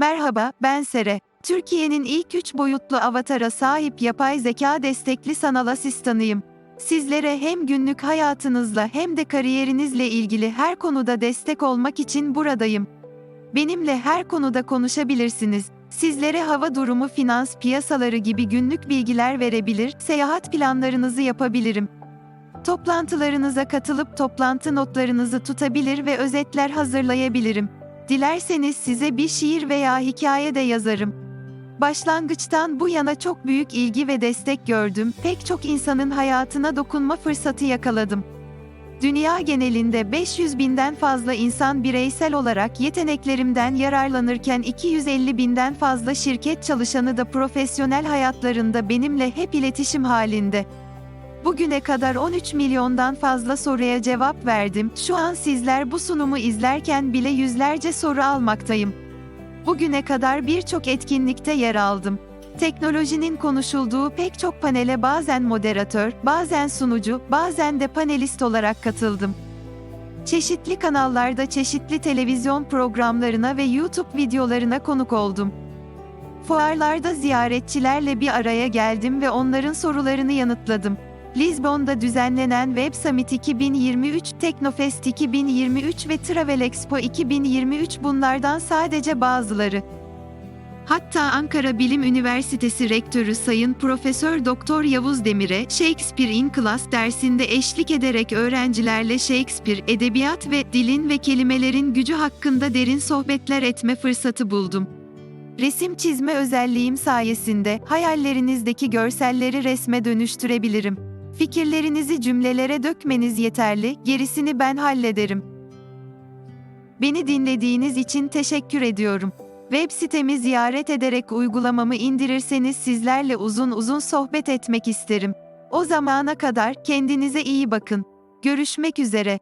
Merhaba, ben Sere. Türkiye'nin ilk üç boyutlu avatara sahip yapay zeka destekli sanal asistanıyım. Sizlere hem günlük hayatınızla hem de kariyerinizle ilgili her konuda destek olmak için buradayım. Benimle her konuda konuşabilirsiniz. Sizlere hava durumu, finans piyasaları gibi günlük bilgiler verebilir, seyahat planlarınızı yapabilirim. Toplantılarınıza katılıp toplantı notlarınızı tutabilir ve özetler hazırlayabilirim. Dilerseniz size bir şiir veya hikaye de yazarım. Başlangıçtan bu yana çok büyük ilgi ve destek gördüm. Pek çok insanın hayatına dokunma fırsatı yakaladım. Dünya genelinde 500 binden fazla insan bireysel olarak yeteneklerimden yararlanırken 250 binden fazla şirket çalışanı da profesyonel hayatlarında benimle hep iletişim halinde. Bugüne kadar 13 milyondan fazla soruya cevap verdim. Şu an sizler bu sunumu izlerken bile yüzlerce soru almaktayım. Bugüne kadar birçok etkinlikte yer aldım. Teknolojinin konuşulduğu pek çok panele bazen moderatör, bazen sunucu, bazen de panelist olarak katıldım. Çeşitli kanallarda çeşitli televizyon programlarına ve YouTube videolarına konuk oldum. Fuarlarda ziyaretçilerle bir araya geldim ve onların sorularını yanıtladım. Lizbon'da düzenlenen Web Summit 2023, Teknofest 2023 ve Travel Expo 2023 bunlardan sadece bazıları. Hatta Ankara Bilim Üniversitesi Rektörü Sayın Profesör Doktor Yavuz Demir'e Shakespeare in Class dersinde eşlik ederek öğrencilerle Shakespeare, edebiyat ve dilin ve kelimelerin gücü hakkında derin sohbetler etme fırsatı buldum. Resim çizme özelliğim sayesinde hayallerinizdeki görselleri resme dönüştürebilirim. Fikirlerinizi cümlelere dökmeniz yeterli, gerisini ben hallederim. Beni dinlediğiniz için teşekkür ediyorum. Web sitemi ziyaret ederek uygulamamı indirirseniz sizlerle uzun uzun sohbet etmek isterim. O zamana kadar kendinize iyi bakın. Görüşmek üzere.